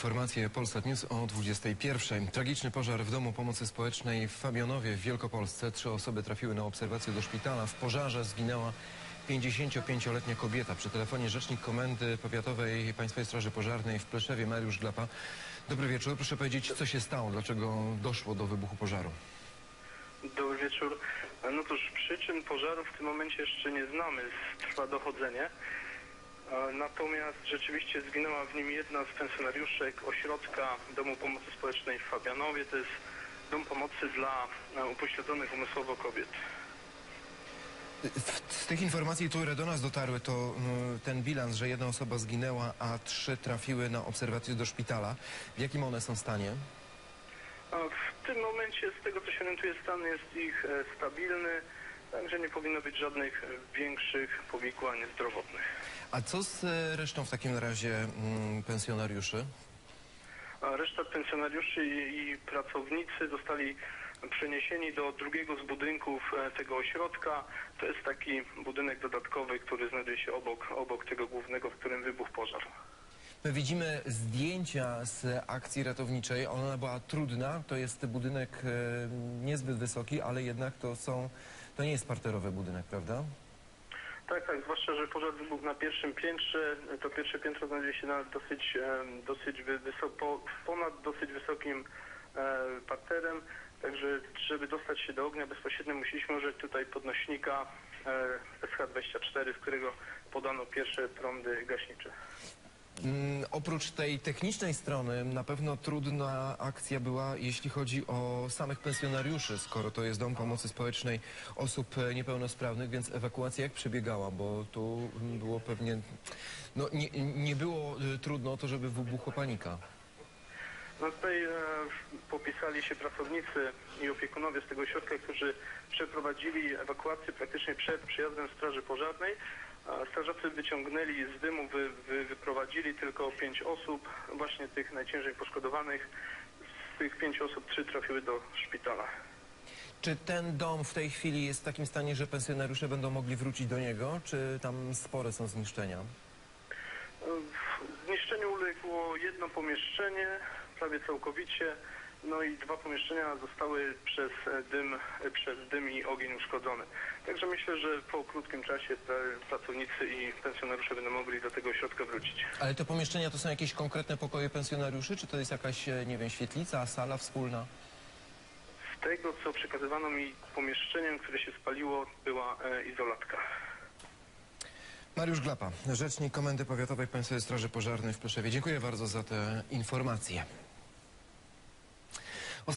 Informacje Polsat News o 21. Tragiczny pożar w Domu Pomocy Społecznej w Fabionowie w Wielkopolsce. Trzy osoby trafiły na obserwację do szpitala. W pożarze zginęła 55-letnia kobieta. Przy telefonie rzecznik Komendy Powiatowej Państwowej Straży Pożarnej w Pleszewie Mariusz Glapa. Dobry wieczór. Proszę powiedzieć, co się stało? Dlaczego doszło do wybuchu pożaru? Dobry wieczór. No cóż, przyczyn pożaru w tym momencie jeszcze nie znamy. Trwa dochodzenie. E, Natomiast rzeczywiście zginęła w nim jedna z pensjonariuszek ośrodka Domu Pomocy Społecznej w Fabianowie. To jest dom pomocy dla e, upośledzonych umysłowo kobiet. Z tych informacji, które do nas dotarły, to mm, ten bilans, że jedna osoba zginęła, a trzy trafiły na obserwację do szpitala. W jakim one są stanie? W tym momencie, z tego co się orientuję, stan jest ich e, stabilny, także nie powinno być żadnych e, większych powikłań zdrowotnych. A co z e, resztą w takim razie mm, pensjonariuszy? A reszta pensjonariuszy i, i pracownicy zostali przeniesieni do drugiego z budynków e, tego ośrodka. To jest taki budynek dodatkowy, który znajduje się obok, obok tego głównego, w którym wybuchł pożar. My widzimy zdjęcia z akcji ratowniczej. Ona była trudna. To jest budynek e, niezbyt wysoki, ale jednak to są, to nie jest parterowy budynek, prawda? Tak, tak, zwłaszcza, że pożar wybuchł na pierwszym piętrze. To pierwsze piętro znajduje się na dosyć, em, dosyć wy- wysoko, ponad dosyć wysokim e, parterem. Także, żeby dostać się do ognia bezpośrednio, musieliśmy użyć tutaj podnośnika e, SH-24, z którego podano pierwsze prądy gaśnicze. Mm, oprócz tej technicznej strony, na pewno trudna akcja była, jeśli chodzi o samych pensjonariuszy, skoro to jest Dom Pomocy Społecznej osób niepełnosprawnych, więc ewakuacja jak przebiegała, bo tu było pewnie, no nie, nie było e, trudno to, żeby wybuchła panika. No tutaj e, popisali się pracownicy i opiekunowie z tego ośrodka, którzy przeprowadzili ewakuację praktycznie przed przyjazdem Straży Pożarnej. Strażacy wyciągnęli z dymu, wy, wy, wyprowadzili tylko pięć osób, właśnie tych najciężej poszkodowanych. Z tych pięciu osób trzy trafiły do szpitala. Czy ten dom w tej chwili jest w takim stanie, że pensjonariusze będą mogli wrócić do niego, czy tam spore są zniszczenia? W Zniszczeniu uległo jedno pomieszczenie, prawie całkowicie, no i dwa pomieszczenia zostały przez dym, przez dym i ogień uszkodzone. Także myślę, że po krótkim czasie pra- pracownicy i pensjonariusze będą mogli do tego ośrodka wrócić. Ale te pomieszczenia to są jakieś konkretne pokoje pensjonariuszy, czy to jest jakaś, e, nie wiem, świetlica, sala wspólna? Z tego, co przekazywano mi pomieszczeniem, które się spaliło, była e, izolatka. Mariusz Glapa, rzecznik Komendy Powiatowej Państwowej Straży Pożarnej w Pleszewie. Dziękuję bardzo za te informacje.